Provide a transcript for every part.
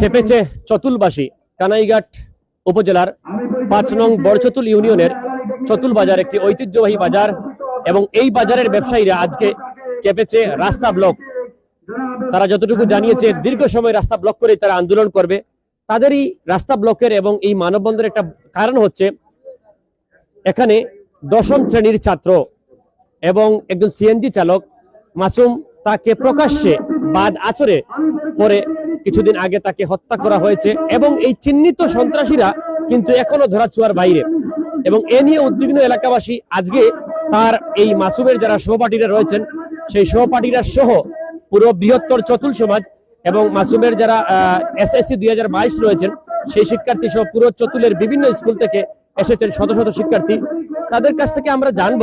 খেপেছে চতুলবাসী কানাইঘাট উপজেলার পাঁচ নং বড়চতুল ইউনিয়নের চতুল বাজার একটি ঐতিহ্যবাহী বাজার এবং এই বাজারের ব্যবসায়ীরা আজকে কেঁপেছে রাস্তা ব্লক। তারা যতটুকু জানিয়েছে দীর্ঘ সময় রাস্তা ব্লক করে তারা আন্দোলন করবে। তাদেরই রাস্তা ব্লকের এবং এই মানববন্ধনের একটা কারণ হচ্ছে এখানে দশম শ্রেণির ছাত্র এবং একজন সিএনজি চালক মাসুম তাকে প্রকাশ্যে বাদ আচরে পরে কিছুদিন আগে তাকে হত্যা করা হয়েছে এবং এই চিহ্নিত সন্ত্রাসীরা কিন্তু এখনও ধরাছোঁয়ার বাইরে। এবং এ নিয়ে উদ্বিগ্ন এলাকাবাসী আজকে তার এই মাসুমের যারা সহপাঠীরা রয়েছেন, সেই সহপাঠীরা সহ পুরো বৃহত্তর চতুল সমাজ এবং মাসুমের যারা এসএসসি দুই রয়েছেন, সেই শিক্ষার্থী সহ পুরো চতুলের বিভিন্ন স্কুল থেকে এসেছেন শত শত শিক্ষার্থী। তাদের কাছ থেকে আমরা জানব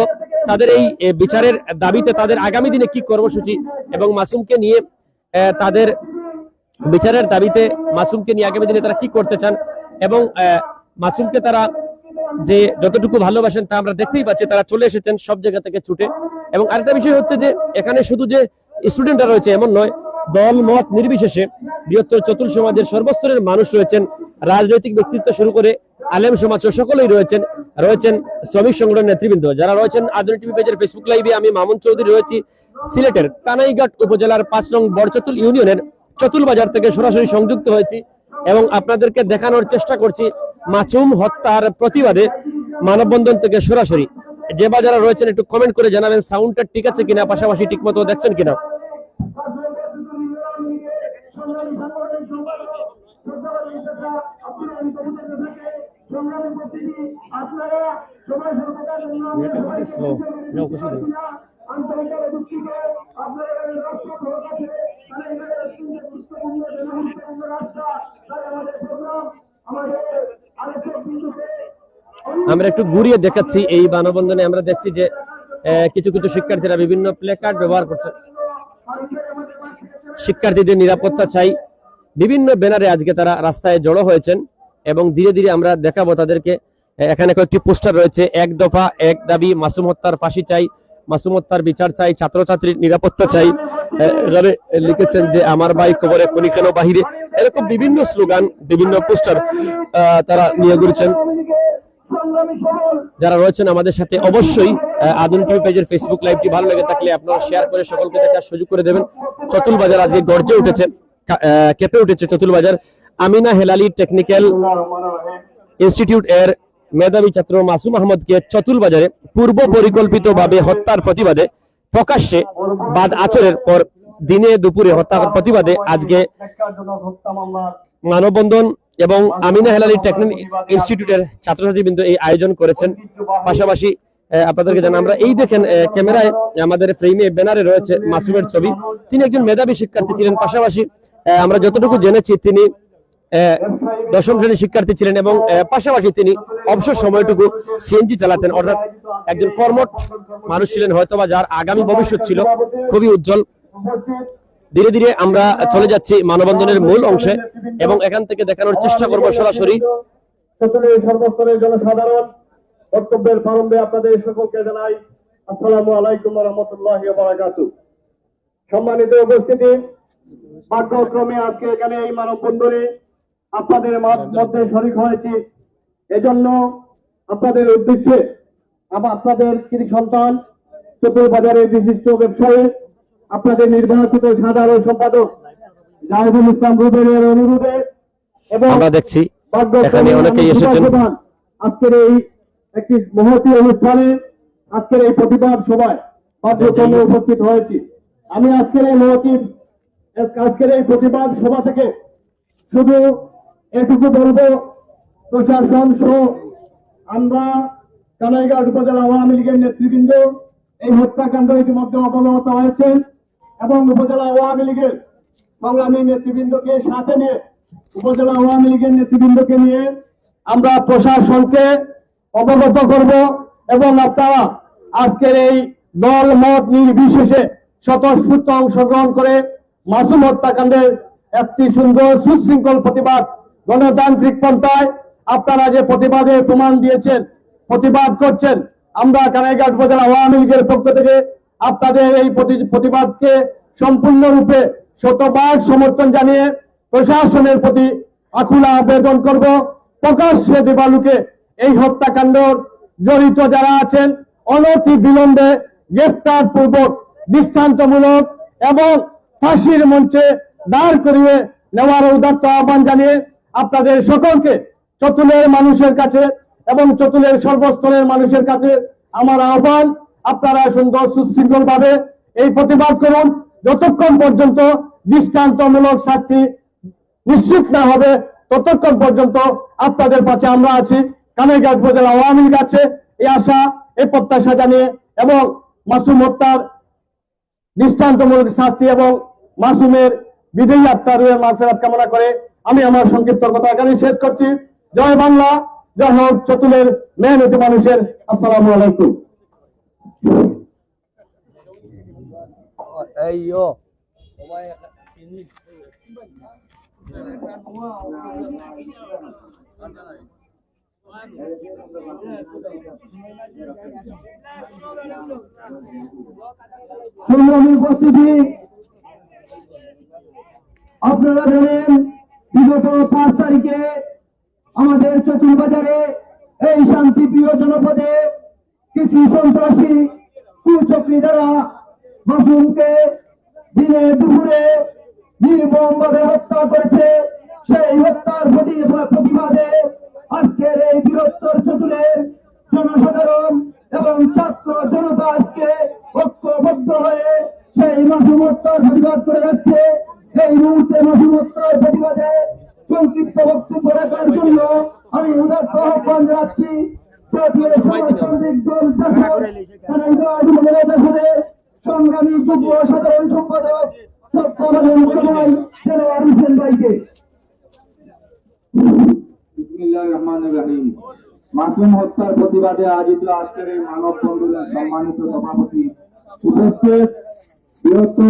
তাদের এই বিচারের দাবিতে তাদের আগামী দিনে কি কর্মসূচি এবং মাসুমকে নিয়ে তাদের বিচারের দাবিতে মাসুমকে নিয়ে আগামী দিনে তারা কি করতে চান এবং মাসুমকে তারা যে যতটুকু ভালোবাসেন তা আমরা দেখতেই পাচ্ছি, তারা চলে এসেছেন সব জায়গা থেকে ছুটে। এবং আরেকটা বিষয় হচ্ছে যে, এখানে শুধু যে স্টুডেন্টরা রয়েছে এমন নয়, দল, মত নির্বিশেষে বৃহত্তর চতুল সমাজের সর্বস্তরের মানুষ রয়েছেন। রাজনৈতিক ব্যক্তিত্ব শুরু করে আলেম সমাজ সকলেই রয়েছেন রয়েছেন শ্রমিক সংগঠনের নেতৃবৃন্দ। যারা রয়েছেন আধুনিক টিভি পেজের ফেসবুক লাইভে আমি মামুন চৌধুরী রয়েছি সিলেটের কানাইঘাট উপজেলার পাঁচ নং বড়চতুল ইউনিয়নের চতুল বাজার থেকে সরাসরি সংযুক্ত হয়েছি এবং আপনাদেরকে দেখানোর চেষ্টা করছি মাসুম হত্যার প্রতিবাদে মানববন্ধন থেকে সরাসরি। যে বা যারা রয়েছেন, একটু কমেন্ট করে জানাবেন সাউন্ডটা ঠিক আছে কিনা, পাশাপাশি ঠিক মতো দেখছেন কিনা। আপনারা আন্তরিকভাবে দুঃখিত আপনারা এখানে রাস্তা খোলা আছে তাহলে এখানে তিনটে গুরুত্বপূর্ণ জনগুরুত্বপূর্ণ রাস্তা তাই আমাদের প্রোগ্রাম আমাদের আলোচক বিন্দুকে আমরা একটু ঘুরিয়ে দেখাচ্ছি এই মানববন্ধনে আমরা দেখছি যে কিছু কিছু শিক্ষার্থীরা বিভিন্ন প্লে কার্ড ব্যবহার করছে। শিক্ষার্থীদের নিরাপত্তা চাই। বিভিন্ন ব্যানারে আজকে তারা রাস্তায় জড়ো হয়েছেন। এবং ধীরে ধীরে আমরা দেখাবো তাদেরকে। এখানে কয়েকটি পোস্টার রয়েছে। এক দফা, এক দাবি, মাসুম হত্যার ফাঁসি চাই, মাসুম হত্যার বিচার চাই, ছাত্রছাত্রীর নিরাপত্তা চাই। এখানে লিখেছেন যে, আমার ভাই কবরে কোনি কেন বাহিরে। এরকম বিভিন্ন স্লোগান, বিভিন্ন পোস্টার তারা নিয়ে ঘুরছেন। যারা রয়েছেন আমাদের সাথে অবশ্যই আধুনিক টিভি পেজের ফেসবুক লাইভটি ভালো লেগে থাকলে আপনারা শেয়ার করে সকলকে দেখার সুযোগ করে দেবেন। চতুল বাজার আজকে গর্জে উঠেছে কেঁপে উঠেছে চতুল বাজার। আমিনা হেলালি টেকনিক্যাল ইনস্টিটিউট এর মেধাবী ছাত্র মাসুম আহমদকে চতুল বাজারে পূর্ব পরিকল্পিত ভাবে হত্যার প্রতিবাদে প্রকাশ্যে বাদ আচরের পর দিনে দুপুরে হত্যার প্রতিবাদে আজকে মানববন্ধন এবং আমিনা হেলালি টেকনিক ইনস্টিটিউটের ছাত্রছাত্রীবৃন্দ এই আয়োজন করেছেন। পাশাপাশি আপনাদেরকে জানা আমরা এই দেখেন ক্যামেরায় আমাদের ফ্রেমে ব্যানারে রয়েছে মাসুমের ছবি। তিনি একজন মেধাবী শিক্ষার্থী ছিলেন। পাশাপাশি আমরা যতটুকু জেনেছি, তিনি দশম শ্রেণির শিক্ষার্থী ছিলেন এবং পাশাপাশি তিনি অবসর সময়টুকু সিএনজি চালাতেন। অর্থাৎ একজন কর্মঠ মানুষ ছিলেন হয়তোবা যার আগামী ভবিষ্যৎ ছিল খুবই উজ্জ্বল। ধীরে ধীরে আমরা চলে যাচ্ছি মানববন্ধনের মূল অংশে এবং এখান থেকে দেখানোর চেষ্টা করব সরাসরি। সর্বস্তরের জনসাধারণ আপনাদের আসসালামু আলাইকুম সম্মানিত উপস্থিতি, পাঠ্যক্রমে আজকে এখানে এই মানববন্ধনে আপনাদের মধ্যে শরিক হয়েছি। এজন্য আপনাদের উদ্দেশ্যে আপনাদের কৃষি সন্তান চতুর বাজারের বিশিষ্ট ব্যবসায়ী আপনাদের নির্বাচিত সাধারণ সম্পাদক জাহিদুল ইসলাম রুবেলের অনুরোধে এবং আমরা দেখছি এখানে অনেকেই এসেছেন। আজকের এই একটি মহতী অনুষ্ঠানে আজকের এই প্রতিবাদ সভায় উপস্থিত হয়েছি। আমি আজকের এই মহতী আজকের এই প্রতিবাদ সভা থেকে শুধু এটুকু বলব, প্রশাসন সহ আমরা কানাইঘাট উপজেলা আওয়ামী লীগের নেতৃবৃন্দ এই হত্যাকাণ্ড ইতিমধ্যে অবগত হয়েছেন এবং উপজেলা আওয়ামী লীগের সংগ্রামী নেতৃবৃন্দকে সাথে নিয়ে, উপজেলা আওয়ামী লীগের নেতৃবৃন্দকে নিয়ে আমরা প্রশাসনকে অবগত করব এবং আপনারা আজকের এই দল মত নির্বিশেষে স্বতঃস্ফূর্ত অংশগ্রহণ করে মাসুম হত্যাকাণ্ডের একটি সুন্দর সুশৃঙ্খল প্রতিবাদ গণতান্ত্রিক পন্থায় আপনারা যে প্রতিবাদের প্রমাণ দিয়েছেন, প্রতিবাদ করছেন, আমরা কানাইঘাট উপজেলা আওয়ামী লীগের পক্ষ থেকে আপনাদের এই প্রতি- প্রতিবাদকে সম্পূর্ণরূপে শতভাগ সমর্থন জানিয়ে প্রশাসনের প্রতি আকুলা আবেদন করব। প্রকাশ্যে দেবালুকে এই হত্যাকাণ্ড জড়িত যারা আছেন, অনতি বিলম্বে গ্রেফতার পূর্বক দৃষ্টান্তমূলক এবং ফাঁসির মঞ্চে দাঁড় করিয়ে নেওয়ার উদার্ত আহ্বান জানিয়ে আপনাদের সকলকে চতুলের মানুষের কাছে এবং চতুলের সর্বস্তরের মানুষের কাছে আমার আহ্বান, আপনারা সুন্দর সুশৃঙ্খল ভাবে এই প্রতিবাদ করুন। যতক্ষণ পর্যন্ত দৃষ্টান্তমূলক শাস্তি নিশ্চিত না হবে, ততক্ষণ পর্যন্ত আপনাদের পাশে আমরা আছি। কানাইঘাট উপজেলা আওয়ামী লীগ আছে, এই আশা, এই প্রত্যাশা জানিয়ে এবং মাসুম হত্যার দৃষ্টান্তমূলক শাস্তি এবং মাসুমের বিজয়ী আত্মার মাফেরাত কামনা করে আমি আমার সংক্ষিপ্ত কথা এখানে শেষ করছি। জয় বাংলা জয় হোক চতুলের মেহনতি মানুষের। আসসালামু আলাইকুম। উপস্থিতি আপনারা জানেন বিগত পাঁচ তারিখে আমাদের চতুর্বাজারে এই শান্তিপ্রিয় জনপদে কিছু সন্ত্রাসী কুচক্রী দ্বারা মাসুমকে দিনে দুপুরে নির্মমভাবে হত্যা করেছে। সেই হত্যার প্রতি- প্রতিবাদে আজকের এই বৃহত্তর চতুরের জনসাধারণ এবং ছাত্র জনতা আজকে ঐক্যবদ্ধ হয়ে সেই মাসুম হত্যার প্রতিবাদ করে যাচ্ছে। এই মুহূর্তে প্রতিবাদে সংক্ষিপ্ত বক্তব্য রাখার জন্য আমি উদার্ত আহ্বান জানাচ্ছি। সংগ্রামী সাধারণ সম্পাদক মাসুম হত্যার প্রতিবাদে আয়োজিত আজকের এই মানব সম্মানিত সভাপতি উপস্থিত বৃহত্তর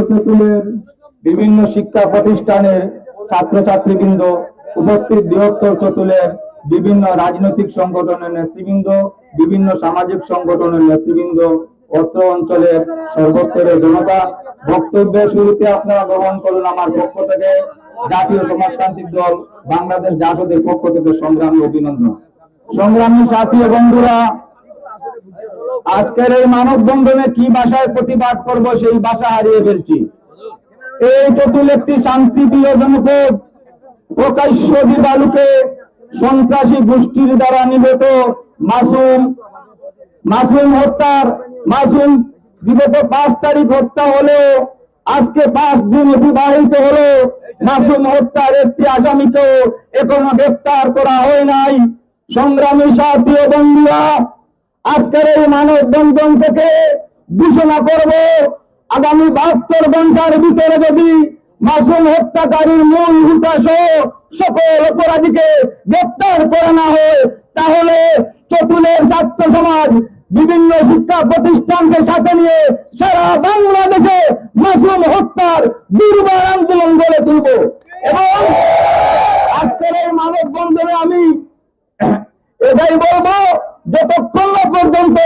বিভিন্ন শিক্ষা প্রতিষ্ঠানের ছাত্রছাত্রীবৃন্দ, উপস্থিত বৃহত্তর চতুলের বিভিন্ন রাজনৈতিক সংগঠনের নেতৃবৃন্দ, বিভিন্ন সামাজিক সংগঠনের নেতৃবৃন্দ, অত্র অঞ্চলের সর্বস্তরের জনতা। বক্তব্যের শুরুতে আপনারা গ্রহণ করুন আমার পক্ষ থেকে জাতীয় সমাজতান্ত্রিক দল বাংলাদেশ জাসদের পক্ষ থেকে সংগ্রামী অভিনন্দন। সংগ্রামী সাথী বন্ধুরা, আজকের এই মানববন্ধনে কি ভাষায় প্রতিবাদ করব সেই ভাষা হারিয়ে ফেলছি। এই চতুল একটি শান্তিপ্রিয় জনপদ প্রকাশ্য দিবালুকে সন্ত্রাসী গোষ্ঠীর দ্বারা নিহত মাসুম মাসুম হত্যার, মাসুম বিগত পাঁচ তারিখ হত্যা হলো আজকে পাঁচ দিন অতিবাহিত হলো। মাসুম হত্যার একটি আসামিকে এখনও গ্রেপ্তার করা হয় নাই। সংগ্রামী সাথী বন্ধুরা, আজকের এই মানব বন্ধন থেকে ঘোষণা করব আগামী বাহাত্তর ঘণ্টার ভিতরে যদি মাসুম হত্যাকারীর মূল হুতাশ সকল অপরাধীকে গ্রেপ্তার করা না হয়, তাহলে চতুলের ছাত্র সমাজ বিভিন্ন শিক্ষা প্রতিষ্ঠানকে সাথে নিয়ে সারা বাংলাদেশে মাসুম হত্যার দুর্বার আন্দোলন গড়ে তুলব। এবং আজকের এই মানব বন্ধনে আমি এটাই বলব যতক্ষণ পর্যন্ত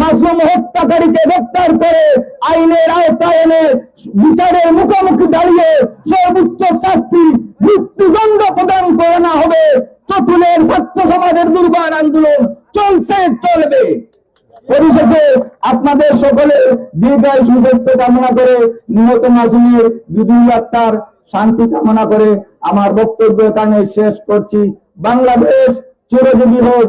মাসুম হত্যাকারীকে গ্রেপ্তার করে আইনের আওতায় এনে বিচারের মুখোমুখি দাঁড়িয়ে সর্বোচ্চ শাস্তি, মৃত্যুদণ্ড প্রদান করে না হবে চতুলের ছাত্র সমাজের দুর্বার আন্দোলন চলছে, চলবে। পরিশেষে আপনাদের সকলে দীর্ঘায়ু সুস্বাস্থ্য কামনা করে নিহত মাসুমের বিধুল আত্মার শান্তি কামনা করে আমার বক্তব্য এখানে শেষ করছি। বাংলাদেশ চিরজীবী হোক।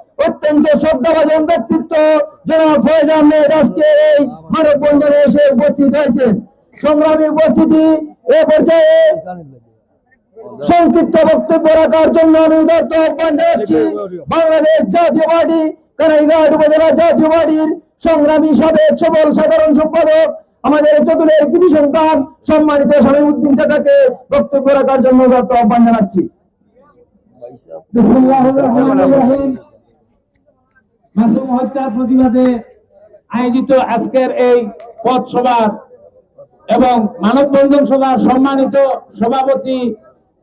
অত্যন্ত শ্রদ্ধাভাজন ব্যক্তিত্ব, জনাব ফয়েজ আহমেদ আজকে এই মানববন্ধনে এসে উপস্থিত হয়েছেন। সংগ্রামী উপস্থিতি এ পর্যায়ে সংক্ষিপ্ত বক্তব্য রাখার জন্য আমি উদার্ত আহ্বান জানাচ্ছি। বাংলাদেশ জাতীয় পার্টি কানাইঘাট উপজেলা জাতীয় পার্টির সংগ্রামী সাবেক সবল সাধারণ সম্পাদক, আমাদের চতুরের কৃতি সন্তান সম্মানিত স্বামী উদ্দিন চাচাকে বক্তব্য রাখার জন্য উদার্ত আহ্বান জানাচ্ছি। মাসুম হত্যার প্রতিবাদে আয়োজিত আজকের এই পথ সভার এবং মানববন্ধন সভার সম্মানিত সভাপতি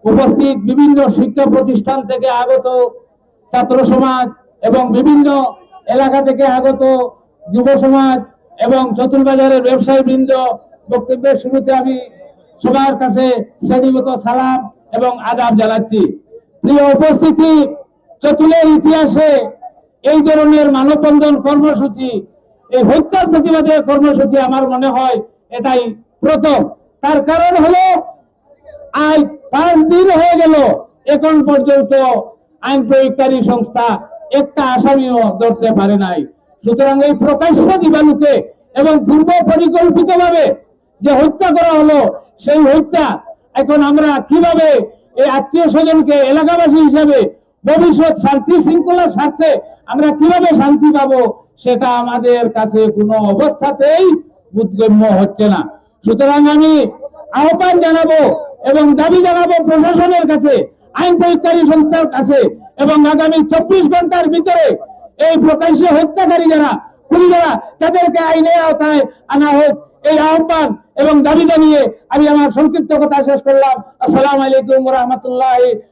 উপস্থিত বিভিন্ন শিক্ষা প্রতিষ্ঠান থেকে আগত ছাত্র সমাজ এবং বিভিন্ন এলাকা থেকে আগত যুব সমাজ এবং চতুর্বাজারের ব্যবসায়ী বৃন্দ বক্তব্যের শুরুতে আমি সবার কাছে শ্রেণীগত সালাম এবং আদাব জানাচ্ছি। প্রিয় উপস্থিতি, চতুলের ইতিহাসে এই ধরনের মানববন্ধন কর্মসূচি, এই হত্যার প্রতিবাদে কর্মসূচি আমার মনে হয় এটাই প্রথম। তার কারণ হলো, আজ পাঁচ দিন হয়ে গেল, এখন পর্যন্ত আইন প্রয়োগকারী সংস্থা একটা আসামিও ধরতে পারে নাই। সুতরাং এই প্রকাশ্য দিবালুকে এবং পূর্ব পরিকল্পিত ভাবে যে হত্যা করা হলো, সেই হত্যা এখন আমরা কীভাবে এই আত্মীয় স্বজনকে এলাকাবাসী হিসাবে ভবিষ্যৎ শান্তি শৃঙ্খলার স্বার্থে আমরা কীভাবে শান্তি পাবো সেটা আমাদের কাছে কোনো অবস্থাতেই বোধগম্য হচ্ছে না। সুতরাং আমি আহ্বান জানাব এবং দাবি জানাব প্রশাসনের কাছে, আইন প্রয়োগকারী সংস্থার কাছে এবং আগামী চব্বিশ ঘণ্টার ভিতরে এই প্রকাশ্য হত্যাকারী যারা, খুনি যারা, তাদেরকে আইনের আওতায় আনা হোক। এই আহ্বান এবং দাবি জানিয়ে আমি আমার সংক্ষিপ্ত কথা শেষ করলাম। আসসালামু আলাইকুম রহমতুল্লাহ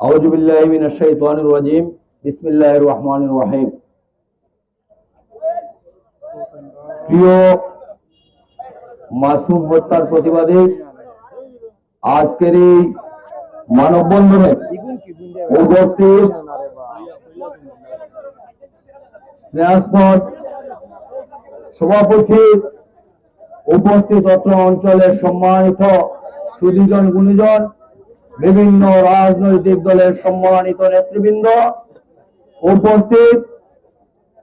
আউজুবিল্লাহ মিনাশ শাইতানির রাজিম। বিসমিল্লাহির রহমানির রহিম। প্রিয় মাসুম হত্যার প্রতিবাদে, আজকের এই মানববন্ধনে উপস্থিত স্নেহাস্পদ সভাপতি উপস্থিত অত্র অঞ্চলের সম্মানিত সুদীজন গুণীজন বিভিন্ন রাজনৈতিক দলের সম্মানিত নেতৃবৃন্দ, উপস্থিত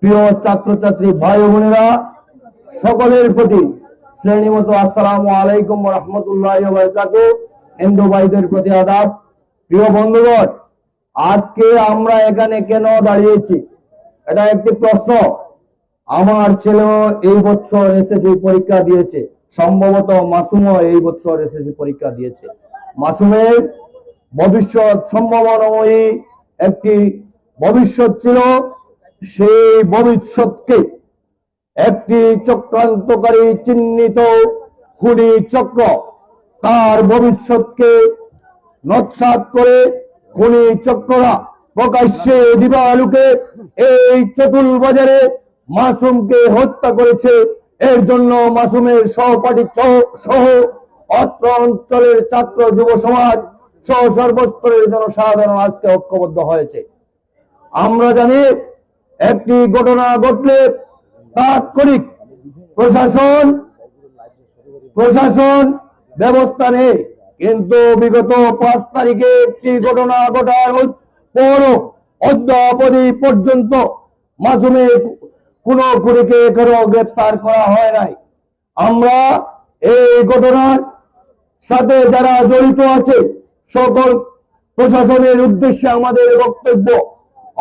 প্রিয় ছাত্রছাত্রী ভাই বোনেরা, সকলের প্রতি শ্রেণীমতো আসসালামু আলাইকুম রহমতুল্লাহ হিন্দু ভাইদের প্রতি আদাব। প্রিয় বন্ধুগণ, আজকে আমরা এখানে কেন দাঁড়িয়েছি? এটা একটি প্রশ্ন। আমার ছেলেও এই বছর এসএসসি পরীক্ষা দিয়েছে। সম্ভবত মাসুমও এই বছর এসএসসি পরীক্ষা দিয়েছে। মাসুমের ভবিষ্যৎ সম্ভাবনাময়ী একটি ভবিষ্যৎ ছিল, সেই ভবিষ্যৎকে একটি চক্রান্তকারী চিহ্নিত খুনি চক্র, তার ভবিষ্যৎকে নৎসাত করে খুনি চক্ররা প্রকাশ্যে দিবালুকে এই চতুল বাজারে মাসুমকে হত্যা করেছে। এর জন্য মাসুমের সহপাঠী সহ অত্র অঞ্চলের ছাত্র যুব সমাজ সহ সর্বস্তরের জনসাধারণ আজকে ঐক্যবদ্ধ হয়েছে। আমরা জানি একটি ঘটনা ঘটলে তাৎক্ষণিক প্রশাসন প্রশাসন ব্যবস্থা নেই কিন্তু বিগত পাঁচ তারিখে একটি ঘটনা ঘটার পরও অদ্যাবধি পর্যন্ত মাসুমে কোন খুনিকে এখনও গ্রেপ্তার করা হয় নাই। আমরা এই ঘটনার সাথে যারা জড়িত আছে সকল প্রশাসনের উদ্দেশ্যে আমাদের বক্তব্য,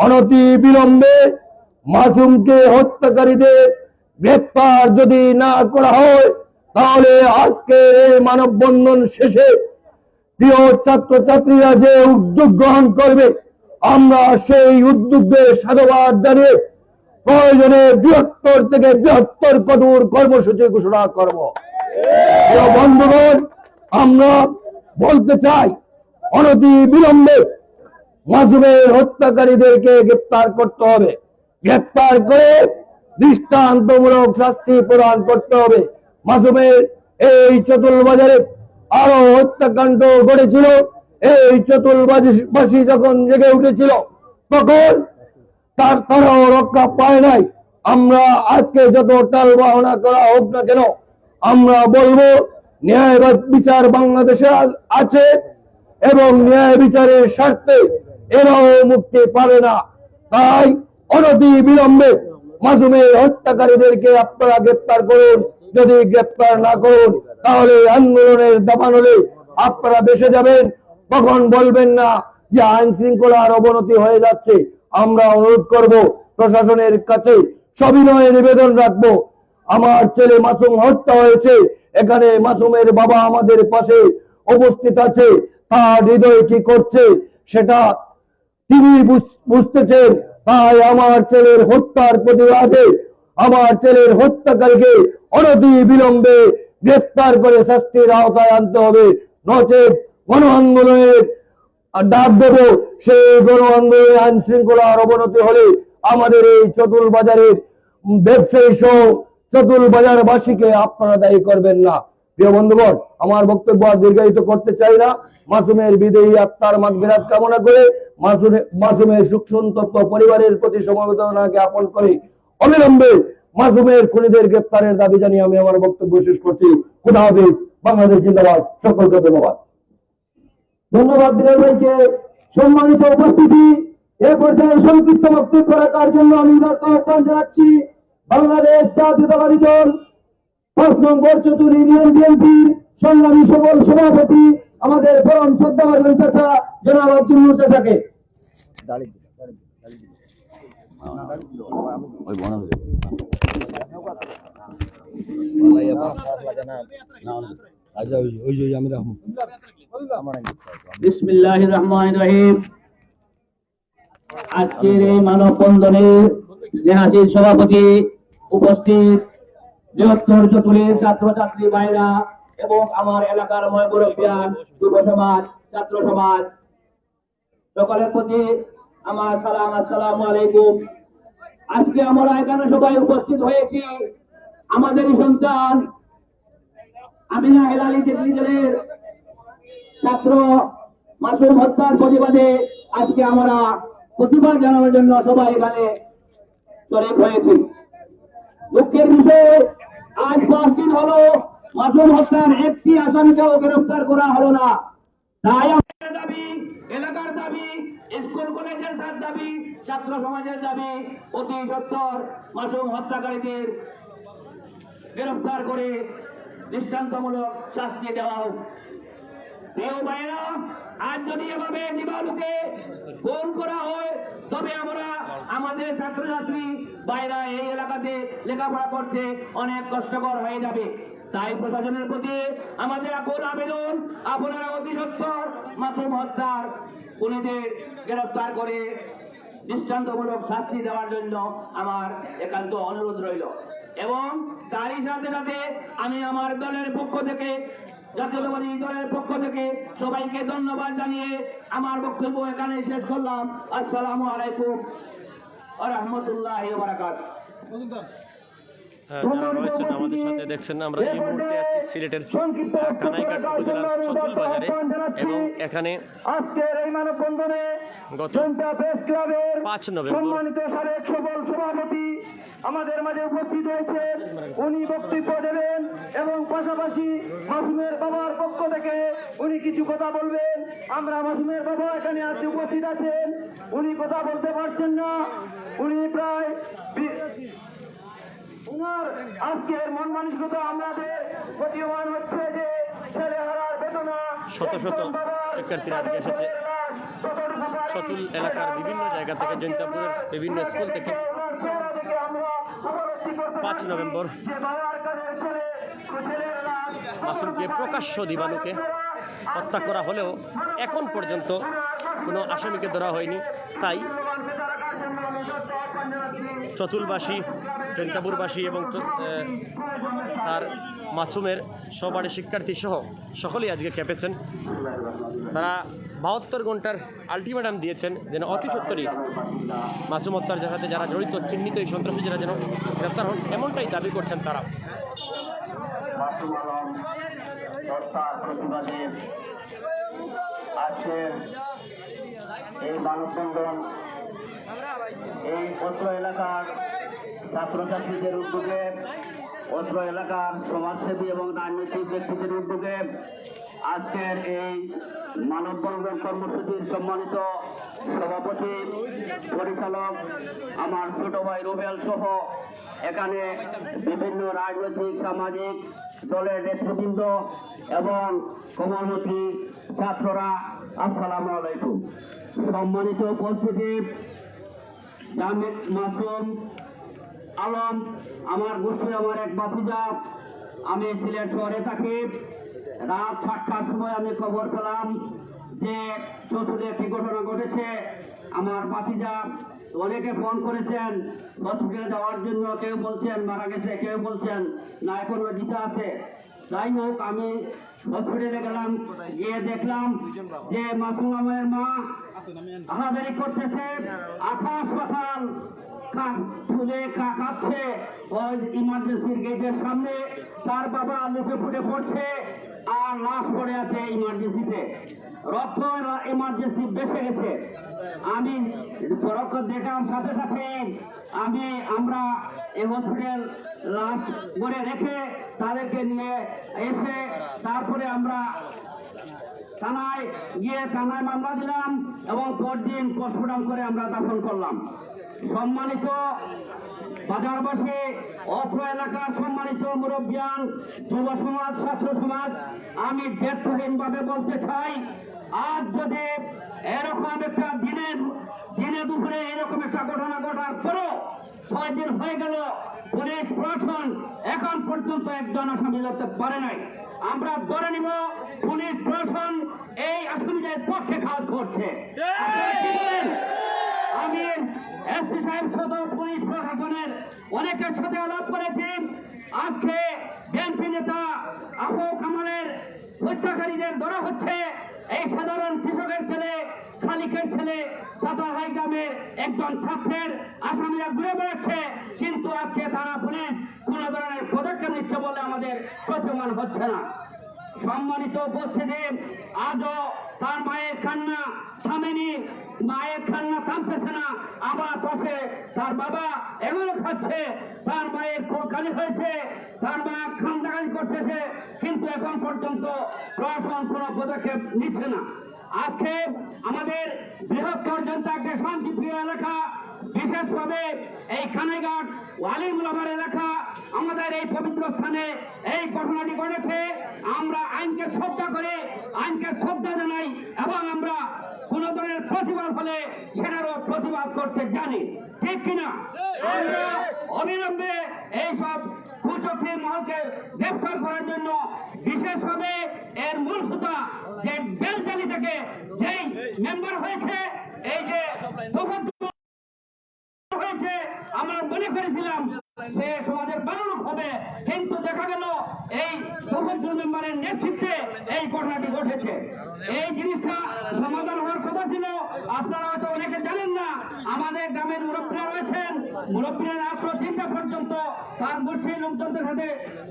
অনতি বিলম্বে মাসুমকে হত্যাকারীদের গ্রেপ্তার যদি না করা হয়, তাহলে আজকে এই মানববন্ধন শেষে প্রিয় ছাত্রছাত্রীরা যে উদ্যোগ গ্রহণ করবে, আমরা সেই উদ্যোগে সাধুবাদ জানিয়ে প্রয়োজনে বৃহত্তর থেকে বৃহত্তর কঠোর কর্মসূচি ঘোষণা করব। বন্ধুগণ, আমরা বলতে চাই অনতি বিলম্বে মাসুমের হত্যাকারীদেরকে গ্রেপ্তার করতে হবে। গ্রেপ্তার করে দৃষ্টান্তমূলক শাস্তি প্রদান করতে হবে। মাসুমের এই চতুর্বাজারে আরও হত্যাকাণ্ড ঘটেছিল। এই চতুর্বাসী যখন জেগে উঠেছিল, তখন তার তারাও রক্ষা পায় নাই। আমরা আজকে যত টাল বাহনা করা হোক না কেন, আমরা বলব, ন্যায় বিচার বাংলাদেশে আছে। এবং ন্যায় বিচারের স্বার্থে এরাও মুক্তি পাবে না। তাই অনতি বিলম্বে মাসুমের হত্যাকারীদেরকে আপনারা গ্রেপ্তার করুন। যদি গ্রেপ্তার না করুন, তাহলে আন্দোলনের দাবানলে আপনারা বেসে যাবেন। তখন বলবেন না যে আইন শৃঙ্খলার অবনতি হয়ে যাচ্ছে। আমরা অনুরোধ করব, প্রশাসনের কাছে সবিনয়ে নিবেদন রাখব। আমার ছেলে মাসুম হত্যা হয়েছে। এখানে মাসুমের বাবা আমাদের পাশে উপস্থিত আছে। তার হৃদয় কি করছে সেটা তিনি বুঝ- বুঝতেছেন। তাই আমার ছেলের হত্যার প্রতিবাদে আমার ছেলের হত্যাকারীকে অনতি বিলম্বে গ্রেফতার করে শাস্তির আওতায় আনতে হবে। নচেত গণ আন্দোলনের ডাক দেব। সেই গণ আন্দোলনে আইন শৃঙ্খলার অবনতি হলে আমাদের এই চতুল বাজারের ব্যবসায়ী সহ চতুল বাজারবাসীকে আপনারা দায়ী করবেন না। প্রিয় বন্ধুগণ, আমার বক্তব্য আর দীর্ঘায়িত করতে চাই না। মাসুমের বিদেয়ী আত্মার মাগবিরাত কামনা করে মাসুমের সুখ সন্তপ্ত পরিবারের প্রতি সমবেদনা জ্ঞাপন করে অবিলম্বে মাসুমের খুনিদের গ্রেপ্তারের দাবি জানিয়ে আমি আমার বক্তব্য শেষ করছি। খুদা হাফিজ, বাংলাদেশ জিন্দাবাদ। সকলকে ধন্যবাদ। ধন্যবাদ বিলাল ভাইকে। সম্মানিত উপস্থিতি, এ পর্যায়ে সংক্ষিপ্ত বক্তব্য রাখার জন্য আমি আহ্বান জানাচ্ছি বাংলাদেশ জাতীয়তাবাদী দল। পাঁচ নম্বর চতুর ইউনিয়ন বিএনপির সংগ্রামী সভাপতি আমাদের পরম শ্রদ্ধাভাজন চাচা জনাব আব্দুল চাচাকে। আজকের এই মানববন্ধনে স্নেহাশীল সভাপতি উপস্থিত বৃহত্তর চতুরের ছাত্রছাত্রী ভাইরা এবং আমার এলাকার ময়বরবিয়ান যুব সমাজ, ছাত্র সমাজ, সকলের প্রতি আমার সালাম, আসসালামু আলাইকুম। আজকে আমরা এখানে সবাই উপস্থিত হয়েছি আমাদেরই সন্তান আমিনা হেলালি টেকনিক্যালের ছাত্র মাসুম হত্যার প্রতিবাদে আজকে আমরা প্রতিবাদ জানানোর জন্য সবাই এখানে শরিক হয়েছি। দুঃখের বিষয় আজ পাঁচ হলো, মাসুম হত্যার একটি আসামিকেও গ্রেফতার করা হলো না। তাই দাবি, এলাকার দাবি, স্কুল, কলেজের দাবি, ছাত্র সমাজের দাবি, অতি সত্তর মাসুম হত্যাকারীদের গ্রেফতার করে দৃষ্টান্তমূলক শাস্তি দেওয়া হোক। ভাইয়েরা, আজ যদি এভাবে দিবালুকে ফোন করা হয়, তবে আমরা আমাদের ছাত্রছাত্রী বাইরা এই এলাকাতে লেখাপড়া করতে অনেক কষ্টকর হয়ে যাবে। তাই প্রশাসনের প্রতি আমাদের আকুল আবেদন, আপনারা অতি সত্তর মাসুম হত্যার খুনিদের গ্রেফতার করে দৃষ্টান্তমূলক শাস্তি দেওয়ার জন্য আমার একান্ত অনুরোধ রইল। এবং তারই সাথে সাথে আমি আমার দলের পক্ষ থেকে জাতীয়তাবাদী দলের পক্ষ থেকে সবাইকে ধন্যবাদ জানিয়ে আমার বক্তব্য এখানে শেষ করলাম। আসসালামু আলাইকুম রহমতুল্লাহ বারাকাত হ্যাঁ, যারা রয়েছেন আমাদের সাথে দেখছেন আমরা এই মুহূর্তে আছি সিলেটের কানাইঘাট উপজেলার চতুল বাজারে এবং এখানে আজকের এই মানববন্ধনে গত প্রেস ক্লাবের পাঁচ নভেম্বর সম্মানিত সাবেক সফল সভাপতি আমাদের মাঝে উপস্থিত হয়েছেন। উনি বক্তব্য দেবেন এবং পাশাপাশি মাসুমের বাবার পক্ষ থেকে উনি কিছু কথা বলবেন। আমরা মাসুমের বাবা এখানে আছে উপস্থিত আছেন। উনি কথা বলতে পারছেন না। উনি প্রায় উনার আজকের মন মানসিকতা আমাদের প্রতীয়মান হচ্ছে যে ছেলে হারার বেদনা শত শত শিক্ষার্থীরা আজকে এসেছে। চতুল এলাকার বিভিন্ন জায়গা থেকে জৈন্তাপুরের বিভিন্ন স্কুল থেকে পাঁচ নভেম্বর। মাসুমকে প্রকাশ্য দিবালুকে হত্যা করা হলেও এখন পর্যন্ত কোনো আসামিকে ধরা হয়নি। তাই চতুলবাসী জৈন্তাপুরবাসী এবং তার মাসুমের সবাড়ি শিক্ষার্থী সহ সকলেই আজকে খেপেছেন। তারা বাহাত্তর ঘণ্টার আলটিমেটাম দিয়েছেন যেন অতি সত্তরই মাসুম হত্যার সাথে যারা জড়িত, চিহ্নিত এই সন্ত্রাসীরা যেন গ্রেপ্তার হন, এমনটাই দাবি করছেন তারা। এই এই অত্র এলাকার ছাত্রছাত্রীদের উদ্যোগে, অত্র এলাকার সমাজসেবী এবং রাজনৈতিক ব্যক্তিদের উদ্যোগে আজকের এই মানববন্ধন কর্মসূচির সম্মানিত সভাপতি, পরিচালক আমার ছোট ভাই রুবেল সহ এখানে বিভিন্ন রাজনৈতিক, সামাজিক দলের নেতৃবৃন্দ এবং কমলমন্ত্রী ছাত্ররা, আসসালামু আলাইকুম। সম্মানিত উপস্থিতি জামিদ মাসুম আলম, আমার গোষ্ঠী আমার এক বাতিজা আমি সিলেট শহরে থাকি। রাত সাতটার সময় আমি খবর পেলাম যে চতুর্থ একটি ঘটনা ঘটেছে। আমার বাতিজা অনেকে ফোন করেছেন, হসপিটালে যাওয়ার জন্য কেউ বলছেন, মারা গেছে, কেউ বলছেন, না, এখনও দিতে আছে। যাই হোক, আমি হসপিটালে গেলাম, গিয়ে দেখলাম যে মাসুম আমের মা আহাদারি করতেছে, আকাশ পাতাল ফুলে কাকাচ্ছে ওই ইমার্জেন্সির গেটের সামনে, তার বাবা মুখে ফুটে পড়ছে। আর লাশ পড়ে আছে ইমার্জেন্সিতে রক্ত ইমার্জেন্সি বেসে গেছে। আমি রক্ত দেখার সাথে সাথে আমি আমরা এই হসপিটাল লাশ করে রেখে তাদেরকে নিয়ে এসে তারপরে আমরা থানায় গিয়ে থানায় মামলা দিলাম এবং পরদিন পোস্টমর্টম করে আমরা দাফন করলাম। সম্মানিত বাজারবাসী অত্র এলাকার সম্মানিত মুরব্বিয়ান যুব সমাজ ছাত্র সমাজ আমি ব্যর্থহীন ভাবে বলতে চাই আজ যদি এরকম একটা দিনের দিনে দুপুরে এরকম একটা ঘটনা ঘটার পরও ছয় দিন হয়ে গেল পুলিশ প্রশাসন এখন পর্যন্ত একজন আসামি ধরতে পারে নাই। আমরা ধরে নিব পুলিশ প্রশাসন এই আসামিদের পক্ষে কাজ করছে আপনারা কি বলেন? আমি এসপি সাহেব সদর পুলিশ প্রশাসনের অনেকের সাথে আলাপ করেছি। আজকে বিএনপি নেতা আবু কামালের হত্যাকারীদের ধরা হচ্ছে। এই সাধারণ কৃষকের ছেলে, খালিকের ছেলে সাতাহাই গ্রামের একজন ছাত্রের আসামিরা ঘুরে বেড়াচ্ছে। কিন্তু আজকে তারা পুলিশ কোন ধরনের পদক্ষেপ নিচ্ছে বলে আমাদের প্রতিমান হচ্ছে না। সম্মানিত উপস্থিতি, আজও তার মায়ের কান্না থামেনি। মায়ের কান্না থামতেছে না। আবার পাশে তার বাবা এগুলো খাচ্ছে। তার মায়ের কালি হয়েছে। তার মা খান্দাকালি করতেছে। কিন্তু এখন পর্যন্ত প্রশাসন কোনো পদক্ষেপ নিচ্ছে না। আজকে আমাদের বৃহত্তর জনতা জনতাকে শান্তিপ্রিয় এলাকা, বিশেষভাবে এই খানাইঘাট ওয়ালিমুলামার এলাকা, আমাদের এই পবিত্র স্থানে এই ঘটনাটি ঘটেছে। আমরা আইনকে শ্রদ্ধা করে, আইনকে শ্রদ্ধা জানাই এবং আমরা কোন ধরনের প্রতিবাদ হলে সেটারও প্রতিবাদ করতে জানি। ঠিক কিনা? আমরা অবিলম্বে এইসব কুচক্রী মহলকে গ্রেফতার করার জন্য বিশেষভাবে এর মূল হোতা যে বেলচালি থেকে যেই মেম্বার হয়েছে এই যে হয়েছে আমরা মনে করেছিলাম অনেকে জানেন না, আমাদের গ্রামের মুরব্বীরা রয়েছেন। মুরব্বীরা রাত্র তিনটা পর্যন্ত তার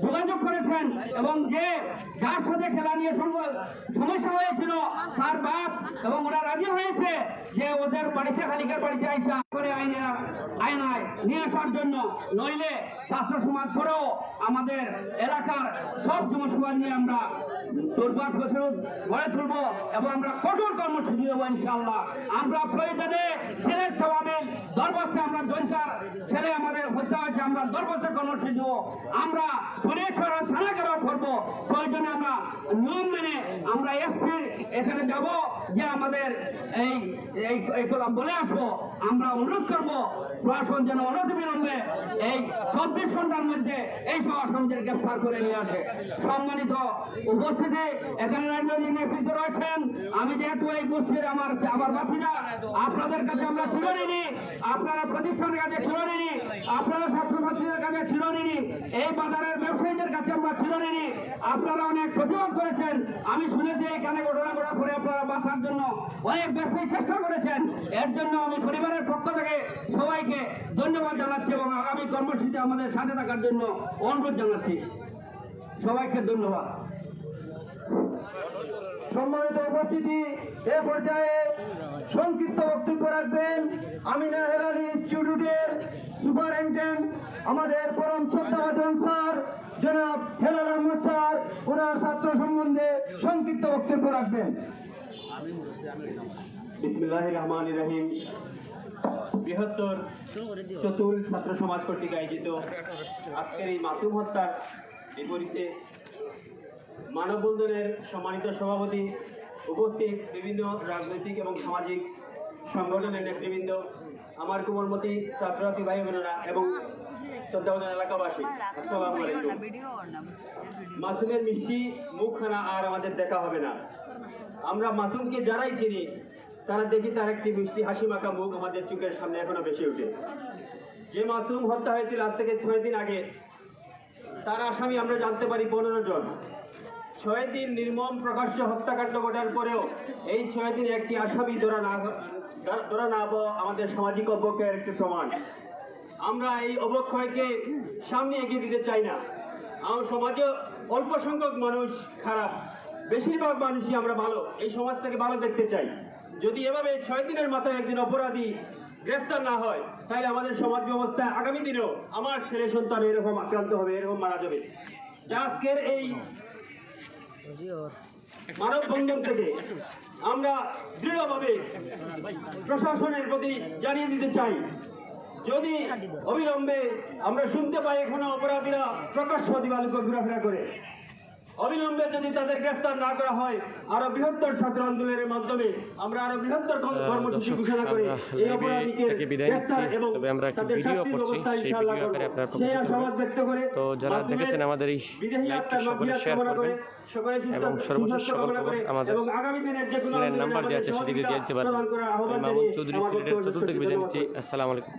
যোগাযোগ করেছেন এবং যে যার সাথে খেলা নিয়ে সমস্যা হয়েছিল, তার বাপ এবং ওরা রাজি হয়েছে যে ওদের বাড়িতে, খালিকার বাড়িতে আইসা করে আইনে আয়নায় নিয়ে আসার জন্য। নইলে ছাত্র সমাজ করেও আমাদের এলাকার সব যুব সমাজ নিয়ে আমরা দুর্বার প্রতিরোধ গড়ে তুলব এবং আমরা কঠোর কর্মসূচি দেবো ইনশাল্লাহ আমরা প্রয়োজনে ছেলের সমাবেশ দরবস্তে আমরা জনতার ছেলে আমাদের আমরা দরবস্তে কর্মসূচি দেবো আমরা পুলিশ থানা ঘেরাও করব। প্রয়োজনে আমরা নিয়ম মেনে আমরা এসপির এখানে যাব, যে আমাদের এই এইগুলো বলে আসব। আমরা অনুরোধ করব, প্রশাসন যেন অনতি বিলম্বে এই চব্বিশ ঘণ্টার মধ্যে এই সব আসামিদের গ্রেফতার করে নিয়ে আসে। সম্মানিত উপস্থিতি, এখানে রাজনৈতিক নেতৃত্ব রয়েছেন। আমি যেহেতু এই গোষ্ঠীর আমার আমার বাপিরা আপনাদের কাছে আমরা চিরঋণী আপনারা প্রতিষ্ঠানের কাছে চিরঋণী আপনারা ছাত্রছাত্রীদের কাছে চিরঋণী এই বাজারের ব্যবসায়ীদের কাছে আপনারা অনেক প্রতিবাদ করেছেন। আমি শুনেছি এখানে ঘটনা করার পরে আপনারা বাঁচার জন্য অনেক বেশি চেষ্টা করেছেন। এর জন্য আমি পরিবারের পক্ষ থেকে সবাইকে ধন্যবাদ জানাচ্ছি এবং আগামী কর্মসূচিতে আমাদের সাথে থাকার জন্য অনুরোধ জানাচ্ছি। সবাইকে ধন্যবাদ। সম্মানিত উপস্থিতি, এ পর্যায়ে সংক্ষিপ্ত বক্তব্য রাখবেন আমিনা হেরালি ইনস্টিটিউটের সুপারিনটেন্ডেন্ট, আমাদের পরম শ্রদ্ধাভাজন স্যার, জনাব হেলাল আহমদ স্যার, ওনার ছাত্র সম্বন্ধে সংক্ষিপ্ত বক্তব্য রাখবেন। বিসমিল্লাহ রহমান রহিম। বৃহত্তর চতুল ছাত্র সমাজ কর্তৃক আয়োজিত আজকের এই মাসুম হত্যার বিপরীতে মানববন্ধনের সম্মানিত সভাপতি উপস্থিত বিভিন্ন রাজনৈতিক এবং সামাজিক সংগঠনের নেতৃবৃন্দ, আমার কোমলমতি ছাত্রছাত্রী ভাই বোনেরা এবং শ্রদ্ধাবান এলাকাবাসী, আসসালামু আলাইকুম। মাসুমের মিষ্টি মুখখানা আর আমাদের দেখা হবে না। আমরা মাসুমকে যারাই চিনি, তারা দেখি তার একটি মিষ্টি হাসি মাখা মুখ আমাদের চোখের সামনে এখনও বেশি ওঠে। যে মাসুম হত্যা হয়েছিল আজ থেকে ছয় দিন আগে, তার আসামি আমরা জানতে পারি পনেরো জন। ছয় দিন নির্মম প্রকাশ্য হত্যাকাণ্ড ঘটার পরেও এই ছয় দিনে একটি আসামি ধরা না ধরা না আমাদের সামাজিক অবক্ষয়ের একটি প্রমাণ। আমরা এই অবক্ষয়কে সামনে এগিয়ে দিতে চাই না। আমার সমাজে অল্প সংখ্যক মানুষ খারাপ, বেশিরভাগ মানুষই আমরা ভালো, এই সমাজটাকে ভালো দেখতে চাই। যদি এভাবে ছয় দিনের মাথায় একজন অপরাধী গ্রেফতার না হয়, তাহলে আমাদের সমাজ ব্যবস্থায় আগামী দিনেও আমার ছেলে সন্তান এরকম আক্রান্ত হবে, এরকম মারা যাবে। আজকের এই মানববন্ধন থেকে আমরা দৃঢ়ভাবে প্রশাসনের প্রতি জানিয়ে দিতে চাই, যদি অবিলম্বে আমরা শুনতে পাই এখনও অপরাধীরা প্রকাশ্য দিবালুকে ঘোরাফেরা করে। অবিলম্বে যদি তাদের গ্রেফতার না করা হয় আরও বৃহত্তর ছাত্র আন্দোলনের মাধ্যমে আমরা আরও বৃহত্তর কর্মসূচি ঘোষণা করে এই অপরাধীকে থেকে বিদায় গ্রেফতার এবং তবে আমরা একটি তাদের ভিডিও শাস্তির করছি, ব্যবস্থা সেই ইনশাআল্লাহ করব। আশাবাদ ব্যক্ত করে তো যারা দেখেছেন আমাদের এই লাইভটি সকলে শেয়ার করবেন এবং সর্বশেষ সকল খবর আমাদের এবং আগামী দিনের যে কোনো চ্যানেল আন্দোলনে নাম্বার দেওয়া আছে সেদিকে দিয়ে দিতে আমি মামুন চৌধুরী সিলেটের চতুর্থ শেষ বিদায় নিচ্ছি। আসসালামু আলাইকুম।